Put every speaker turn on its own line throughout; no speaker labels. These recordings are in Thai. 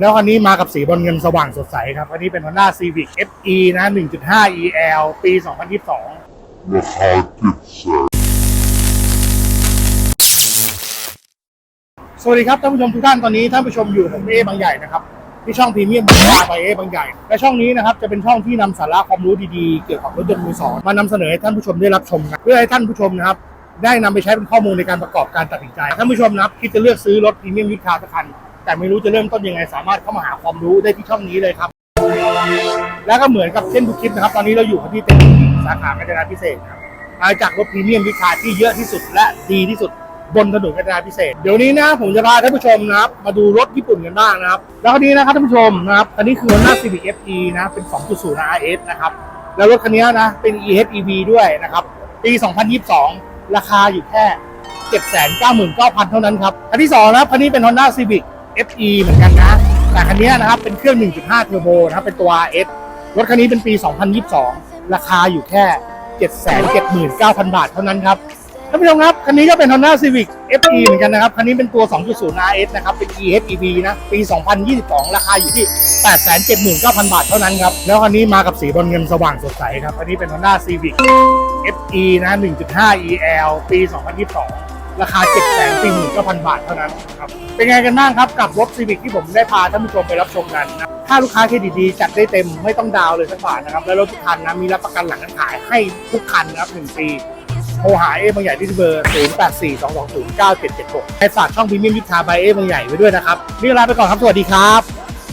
แล้วคันนี้มากับสีบอลเงินสว่างสดใสครับอันนี้เป็น Honda Civic FE นะ 1.5 EL ปี 2022
ราคาเจ็ดแสน
สวัสดีครับท่านผู้ชมทุกท่านตอนนี้ท่านผู้ชมอยู่กับผมเอบางใหญ่นะครับ ที่ช่องพรีเมียมบายบายเอบางใหญ่ และช่องนี้นะครับจะเป็นช่องที่นำสาระความรู้ดีๆ เกี่ยวกับรถยนต์มือสองมานำเสนอให้ท่านผู้ชมได้รับชมกันเพื่อให้ท่านผู้ชมนะครับได้นำไปใช้เป็นข้อมูลในการประกอบการตัดสินใจท่านผู้ชมนะครับคิดจะเลือกซื้อรถพรีเมียมยุทธคาสักคัน แต่ไม่รู้จะเริ่มต้นยังไง สามารถเข้ามาหาความรู้ได้ที่ช่องนี้เลยครับ แล้วก็เหมือนกับเช่นทุกคลิปนะครับ ตอนนี้เราอยู่กันที่เต็นท์สาขากาญจนาพิเศษครับมาจากรถพรีเมียมวิคาที่เยอะที่สุดและดีที่สุดบนถนนกาญจนาพิเศษ เดี๋ยวนี้นะผมจะพาท่านผู้ชมนะครับ มาดูรถญี่ปุ่นกันบ้างนะครับ แล้วคันนี้นะครับท่านผู้ชมนะครับคันนี้คือ Honda Civic FE นะเป็น 2.0 RS นะครับ แล้วรถคันนี้นะเป็น EHEV ด้วยนะครับปี 2022 ราคาอยู่แค่ 799,000 เท่านั้นครับ คันที่สองนะครับคันนี้เป็น Honda Civic FE เหมือนกันนะ แต่คันนี้นะครับเป็นเครื่อง 1.5 เทอร์โบนะครับเป็นตัว RS รถคันนี้เป็นปี 2022 ราคาอยู่แค่ 779,000 บาทเท่านั้นครับท่านผู้ชมครับ คันนี้ก็เป็น Honda Civic FE เหมือนกันนะครับ คันนี้เป็นตัว 2.0 RS นะครับ เป็น EHEV นะ ปี 2022 ราคาอยู่ที่ 879,000 บาทเท่านั้นครับ แล้วคันนี้มากับสีบอลเงินสว่างสดใสครับ คันนี้เป็น Honda Civic FE นะ 1.5 EL ปี 2022 ราคา 749,000 บาทเท่านั้นครับ เป็นไงกันบ้างครับกับรถ Civic ที่ผมได้พาท่านผู้ชมไปรับชมกันนะถ้าลูกค้าเครดิตดีจัดได้เต็มไม่ต้องดาวเลยสักบาทนะครับ แล้วรถทุกคันนะมีรับประกันหลังการขายให้ทุกคันนะครับ1ปีโทรหาเอบางใหญ่ที่เบอร์ 0 8 4 2 2 0 9 7 7 6ให้ฝากช่องพรีเมียมวิทาบายเอบางใหญ่ไว้ด้วยนะครับนี่ลาไปก่อนครับสวัสดีครับ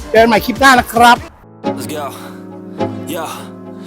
เจอกันใหม่คลิปหน้านะครับ
Let's go. Yeah.